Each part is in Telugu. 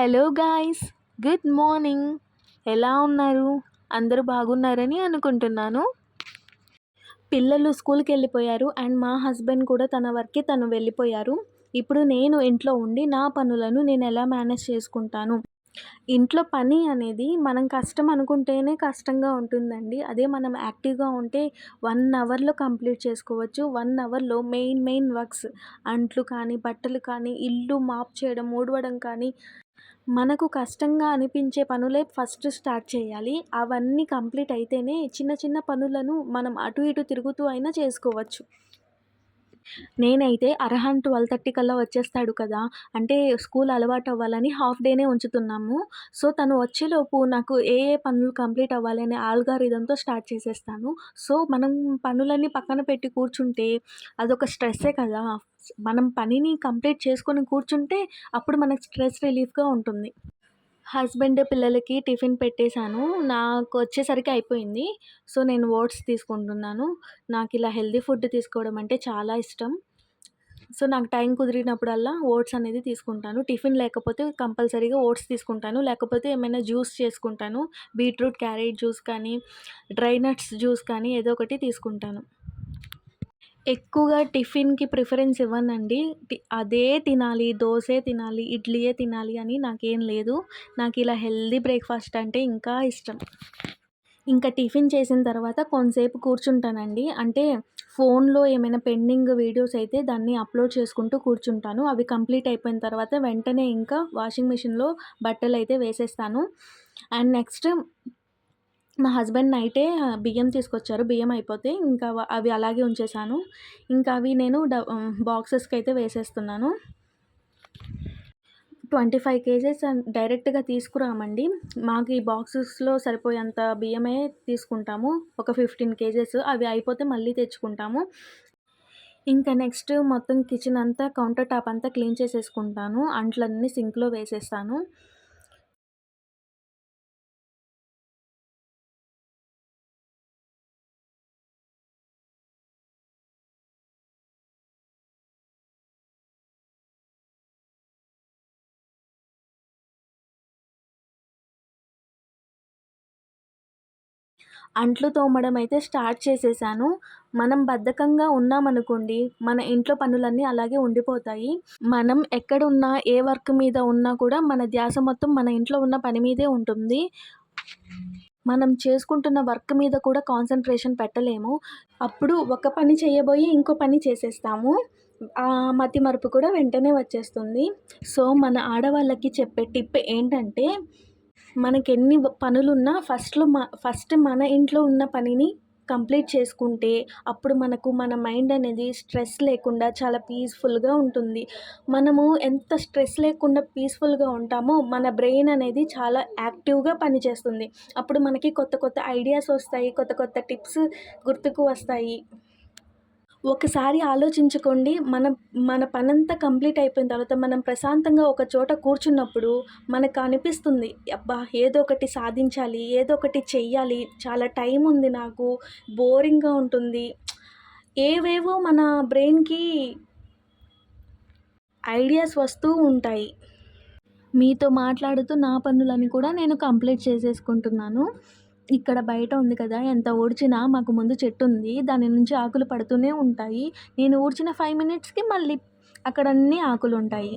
Hello guys good morning. ఎలా ఉన్నారు? అందరూ బాగున్నారని అనుకుంటున్నాను. పిల్లలు స్కూల్కి వెళ్ళిపోయారు అండ్ మా హస్బెండ్ కూడా తన వర్క్కి తను వెళ్ళిపోయారు. ఇప్పుడు నేను ఇంట్లో ఉండి నా పనులను నేను ఎలా మేనేజ్ చేసుకుంటాను? ఇంట్లో పని అనేది మనం కష్టం అనుకుంటేనే కష్టంగా ఉంటుందండి. అదే మనం యాక్టివ్గా ఉంటే వన్ అవర్లో కంప్లీట్ చేసుకోవచ్చు. వన్ అవర్లో మెయిన్ మెయిన్ వర్క్స్ అంట్లు కానీ బట్టలు కానీ ఇల్లు మాప్ చేయడం ఊడవడం కానీ మనకు కష్టంగా అనిపించే పనులే ఫస్ట్ స్టార్ట్ చేయాలి. అవన్నీ కంప్లీట్ అయితేనే చిన్న చిన్న పనులను మనం అటు ఇటు తిరుగుతూ అయినా చేసుకోవచ్చు. నేనైతే అర్హన్ ట్వెల్వ్ థర్టీ కల్లా వచ్చేస్తాడు కదా అంటే స్కూల్ అలవాటు అవ్వాలని హాఫ్ డేనే ఉంచుతున్నాము. సో తను వచ్చేలోపు నాకు ఏ ఏ పనులు కంప్లీట్ అవ్వాలని ఆల్గారిథంతో స్టార్ట్ చేసేస్తాను. సో మనం పనులన్నీ పక్కన పెట్టి కూర్చుంటే అదొక స్ట్రెస్సే కదా. మనం పనిని కంప్లీట్ చేసుకొని కూర్చుంటే అప్పుడు మనకు స్ట్రెస్ రిలీఫ్గా ఉంటుంది. హస్బెండ్ పిల్లలకి టిఫిన్ పెట్టేశాను. నాకు వచ్చేసరికి అయిపోయింది. సో నేను ఓట్స్ తీసుకుంటున్నాను. నాకు ఇలా హెల్దీ ఫుడ్ తీసుకోవడం అంటే చాలా ఇష్టం. సో నాకు టైం కుదిరినప్పుడల్లా ఓట్స్ అనేది తీసుకుంటాను. టిఫిన్ లేకపోతే కంపల్సరీగా ఓట్స్ తీసుకుంటాను. లేకపోతే ఏమైనా జ్యూస్ చేసుకుంటాను. బీట్రూట్ క్యారెట్ జ్యూస్ కానీ డ్రై నట్స్ జ్యూస్ కానీ ఏదో ఒకటి తీసుకుంటాను. ఎక్కువగా టిఫిన్కి ప్రిఫరెన్స్ ఇవ్వనండి. అదే తినాలి దోసే తినాలి ఇడ్లీయే తినాలి అని నాకేం లేదు. నాకు ఇలా హెల్దీ బ్రేక్ఫాస్ట్ అంటే ఇంకా ఇష్టం. ఇంకా టిఫిన్ చేసిన తర్వాత కొంతసేపు కూర్చుంటానండి. అంటే ఫోన్లో ఏమైనా పెండింగ్ వీడియోస్ అయితే దాన్ని అప్లోడ్ చేసుకుంటూ కూర్చుంటాను. అవి కంప్లీట్ అయిపోయిన తర్వాత వెంటనే ఇంకా వాషింగ్ మిషన్లో బట్టలు అయితే వేసేస్తాను. అండ్ నెక్స్ట్ మా హస్బెండ్ నైటే బియ్యం తీసుకొచ్చారు. బియ్యం అయిపోతే ఇంకా అవి అలాగే ఉంచేసాను ఇంకా అవి నేను డ బాక్సెస్కి అయితే వేసేస్తున్నాను. ట్వంటీ ఫైవ్ కేజెస్ డైరెక్ట్గా తీసుకురామండి. మాకు ఈ బాక్సెస్లో సరిపోయేంత బియ్యమే తీసుకుంటాము. ఒక ఫిఫ్టీన్ కేజెస్. అవి అయిపోతే మళ్ళీ తెచ్చుకుంటాము. ఇంకా నెక్స్ట్ మొత్తం కిచెన్ అంతా కౌంటర్ టాప్ అంతా క్లీన్ చేసేసుకుంటాను. అంట్లన్నీ సింక్లో వేసేస్తాను. అంట్లు తోమడం అయితే స్టార్ట్ చేసేసాను. మనం బద్ధకంగా ఉన్నామనుకోండి మన ఇంట్లో పనులన్నీ అలాగే ఉండిపోతాయి. మనం ఎక్కడున్నా ఏ వర్క్ మీద ఉన్నా కూడా మన ధ్యాస మొత్తం మన ఇంట్లో ఉన్న పని మీదే ఉంటుంది. మనం చేసుకుంటున్న వర్క్ మీద కూడా కాన్సన్ట్రేషన్ పెట్టలేము. అప్పుడు ఒక పని చేయబోయి ఇంకో పని చేసేస్తాము. ఆ మతి మరుపు కూడా వెంటనే వచ్చేస్తుంది. సో మన ఆడవాళ్ళకి చెప్పే టిప్ ఏంటంటే మనకి ఎన్ని పనులున్నా ఫస్ట్లో మ ఫస్ట్ మన ఇంట్లో ఉన్న పనిని కంప్లీట్ చేసుకుంటే అప్పుడు మనకు మన మైండ్ అనేది స్ట్రెస్ లేకుండా చాలా పీస్ఫుల్గా ఉంటుంది. మనము ఎంత స్ట్రెస్ లేకుండా పీస్ఫుల్గా ఉంటామో మన బ్రెయిన్ అనేది చాలా యాక్టివ్గా పనిచేస్తుంది. అప్పుడు మనకి కొత్త కొత్త ఐడియాస్ వస్తాయి కొత్త కొత్త టిప్స్ గుర్తుకు వస్తాయి. ఒకసారి ఆలోచించుకోండి మన మన పనంతా కంప్లీట్ అయిపోయిన తర్వాత మనం ప్రశాంతంగా ఒక చోట కూర్చున్నప్పుడు మనకు అనిపిస్తుంది అబ్బా ఏదో ఒకటి సాధించాలి ఏదో ఒకటి చెయ్యాలి చాలా టైం ఉంది నాకు బోరింగ్గా ఉంటుంది. ఏవేవో మన బ్రెయిన్కి ఐడియాస్ వస్తూ ఉంటాయి. మీతో మాట్లాడుతూ నా పనులని కూడా నేను కంప్లీట్ చేసేసుకుంటున్నాను. ఇక్కడ బయట ఉంది కదా ఎంత ఊడ్చినా మాకు ముందు చెట్టు ఉంది దాని నుంచి ఆకులు పడుతూనే ఉంటాయి. నేను ఊడ్చిన ఫైవ్ మినిట్స్కి మళ్ళీ అక్కడ అన్ని ఆకులు ఉంటాయి.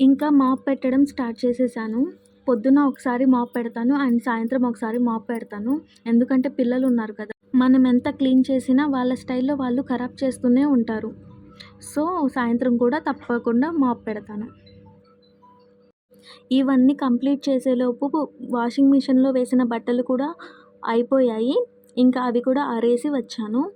ఇంకా మాప్ పెట్టడం స్టార్ట్ చేసేసాను. పొద్దున ఒకసారి మాప్ పెడతాను అండ్ సాయంత్రం ఒకసారి మాప్ పెడతాను. ఎందుకంటే పిల్లలు ఉన్నారు కదా. మనం ఎంత క్లీన్ చేసినా వాళ్ళ స్టైల్లో వాళ్ళు ఖరాబ్ చేస్తూనే ఉంటారు. సో సాయంత్రం కూడా తప్పకుండా మాప్ పెడతాను. ఇవన్నీ కంప్లీట్ చేసేలోపు వాషింగ్ మిషన్లో వేసిన బట్టలు కూడా అయిపోయాయి. ఇంకా అవి కూడా ఆరేసి వచ్చాను.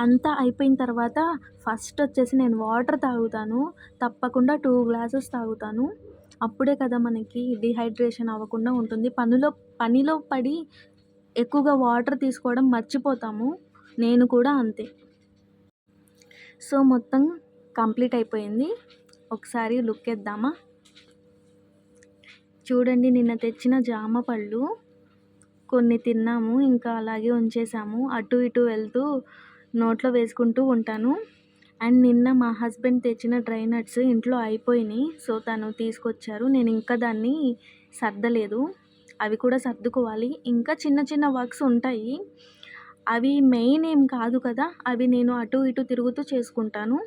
అంతా అయిపోయిన తర్వాత ఫస్ట్ వచ్చేసి నేను వాటర్ తాగుతాను. తప్పకుండా టూ గ్లాసెస్ తాగుతాను. అప్పుడే కదా మనకి డిహైడ్రేషన్ అవ్వకుండా ఉంటుంది. పనిలో పనిలో పడి ఎక్కువగా వాటర్ తీసుకోవడం మర్చిపోతాము. నేను కూడా అంతే. సో మొత్తం కంప్లీట్ అయిపోయింది. ఒకసారి లుక్ ఇద్దామా చూడండి నిన్న తెచ్చిన జామ పళ్ళు. కొన్ని తిన్నాము ఇంకా అలాగే ఉంచేసాము. అటు ఇటు వెళ్తూ నోట్లో వేసుకుంటూ ఉంటాను. అండ్ నిన్న మా హస్బెండ్ తెచ్చిన డ్రై నట్స్ ఇంట్లో అయిపోయినాయి. సో తను తీసుకొచ్చారు. నేను ఇంకా దాన్ని సర్దలేదు. అవి కూడా సర్దుకోవాలి. ఇంకా చిన్న చిన్న వర్క్స్ ఉంటాయి. అవి మెయిన్ ఏం కాదు కదా. అవి నేను అటు ఇటు తిరుగుతూ చేసుకుంటాను.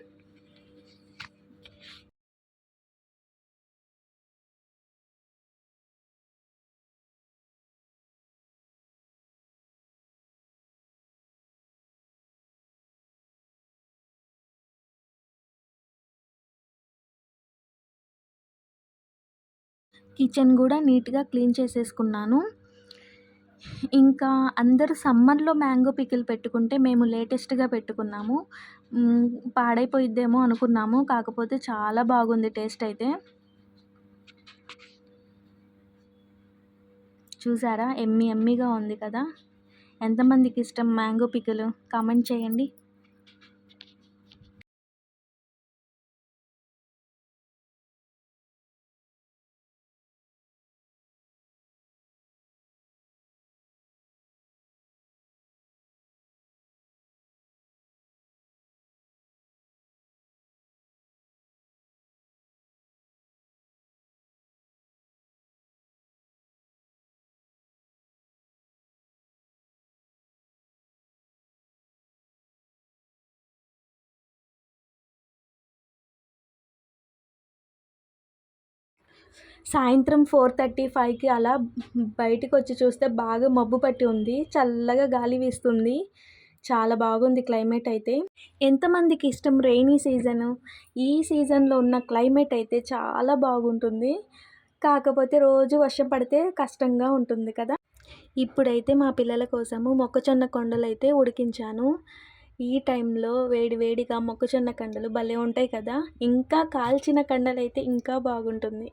కిచెన్ కూడా నీట్గా క్లీన్ చేసేసుకున్నాను. ఇంకా అందరూ సమ్మర్లో మ్యాంగో పికిల్ పెట్టుకుంటే మేము లేటెస్ట్గా పెట్టుకున్నాము. పాడైపోయిద్దేమో అనుకున్నాము. కాకపోతే చాలా బాగుంది టేస్ట్ అయితే. చూసారా? ఎమ్మి ఎమ్మిగా ఉంది కదా? ఎంతమందికి ఇష్టం మ్యాంగో పికిల్? కామెంట్ చేయండి. సాయంత్రం ఫోర్ థర్టీ ఫైవ్కి అలా బయటికి వచ్చి చూస్తే బాగా మబ్బు పట్టి ఉంది. చల్లగా గాలి వీస్తుంది. చాలా బాగుంది క్లైమేట్ అయితే. ఎంతమందికి ఇష్టం రెయినీ సీజను? ఈ సీజన్లో ఉన్న క్లైమేట్ అయితే చాలా బాగుంటుంది. కాకపోతే రోజు వర్షం పడితే కష్టంగా ఉంటుంది కదా. ఇప్పుడైతే మా పిల్లల కోసము మొక్కజొన్న కొండలు అయితే ఉడికించాను. ఈ టైంలో వేడి వేడిగా మొక్కజొన్న కండలు భలే ఉంటాయి కదా. ఇంకా కాల్చిన కండలు అయితే ఇంకా బాగుంటుంది.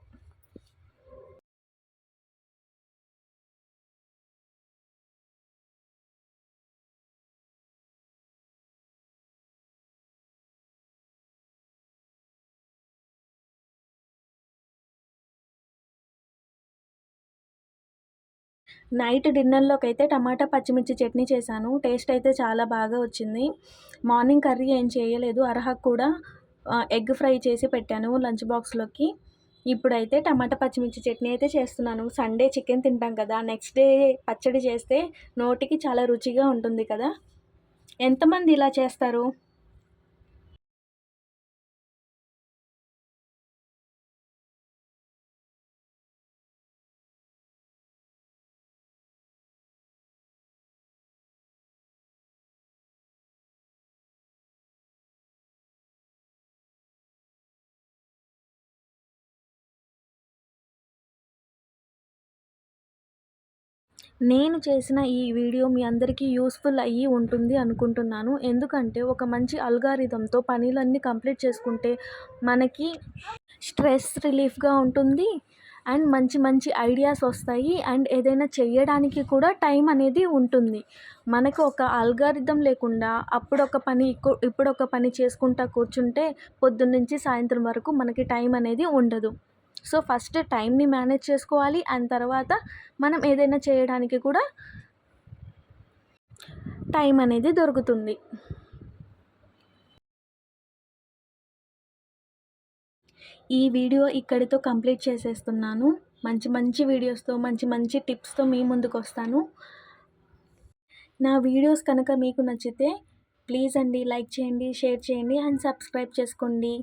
నైట్ డిన్నర్లోకి అయితే టమాటా పచ్చిమిర్చి చట్నీ చేశాను. టేస్ట్ అయితే చాలా బాగా వచ్చింది. మార్నింగ్ కర్రీ ఏం చేయలేదు. అర్హకు కూడా ఎగ్ ఫ్రై చేసి పెట్టాను లంచ్ బాక్స్లోకి. ఇప్పుడైతే టమాటా పచ్చిమిర్చి చట్నీ అయితే చేస్తున్నాను. సండే చికెన్ తింటాం కదా నెక్స్ట్ డే పచ్చడి చేస్తే నోటికి చాలా రుచిగా ఉంటుంది కదా. ఎంతమంది ఇలా చేస్తారు? నేను చేసిన ఈ వీడియో మీ అందరికీ యూస్ఫుల్ అయ్యి ఉంటుంది అనుకుంటున్నాను. ఎందుకంటే ఒక మంచి అల్గారిథంతో పనులన్నీ కంప్లీట్ చేసుకుంటే మనకి స్ట్రెస్ రిలీఫ్గా ఉంటుంది అండ్ మంచి మంచి ఐడియాస్ వస్తాయి అండ్ ఏదైనా చేయడానికి కూడా టైం అనేది ఉంటుంది. మనకు ఒక అల్గారిథం లేకుండా అప్పుడు ఒక పని ఇక్కు- ఇప్పుడు ఒక పని చేసుకుంటా కూర్చుంటే పొద్దున్నుంచి సాయంత్రం వరకు మనకి టైం అనేది ఉండదు. సో ఫస్ట్ టైంని మేనేజ్ చేసుకోవాలి. అండ్ తర్వాత మనం ఏదైనా చేయడానికి కూడా టైం అనేది దొరుకుతుంది. ఈ వీడియో ఇక్కడితో కంప్లీట్ చేసేస్తున్నాను. మంచి మంచి వీడియోస్తో మంచి మంచి టిప్స్తో మీ ముందుకు వస్తాను. నా వీడియోస్ కనుక మీకు నచ్చితే ప్లీజ్ అండి లైక్ చేయండి షేర్ చేయండి అండ్ సబ్స్క్రైబ్ చేసుకోండి.